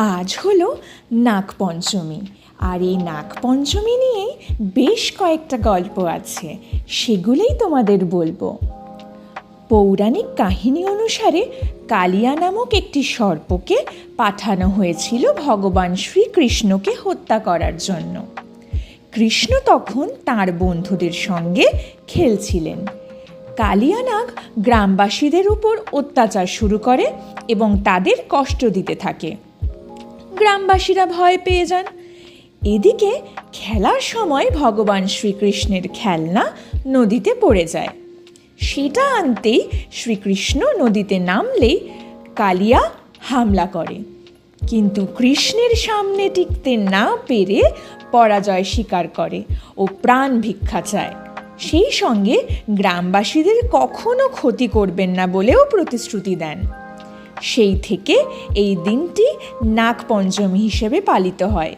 আজ হলো নাগপঞ্চমী। আর এই নাগপঞ্চমী নিয়ে বেশ কয়েকটা গল্প আছে, সেগুলোই তোমাদের বলব। পৌরাণিক কাহিনী অনুসারে কালিয়া নামক একটি সর্পকে পাঠানো হয়েছিল ভগবান শ্রীকৃষ্ণকে হত্যা করার জন্য। কৃষ্ণ তখন তার বন্ধুদের সঙ্গে খেলছিলেন। কালিয়ানাগ গ্রামবাসীদের উপর অত্যাচার শুরু করে এবং তাদের কষ্ট দিতে থাকে। গ্রামবাসীরা ভয় পেয়ে যান। এদিকে খেলার সময় ভগবান শ্রীকৃষ্ণের খেলনা নদীতে পড়ে যায়। সেটা আনতেই শ্রীকৃষ্ণ নদীতে নামলেই কালিয়া হামলা করে। কিন্তু কৃষ্ণের সামনে টিকতে না পেরে পরাজয় স্বীকার করে ও প্রাণ ভিক্ষা চায়। সেই সঙ্গে গ্রামবাসীদের কখনো ক্ষতি করবেন না বলেও প্রতিশ্রুতি দেন। সেই থেকে এই দিনটি নাগপঞ্চমী হিসেবে পালিত হয়।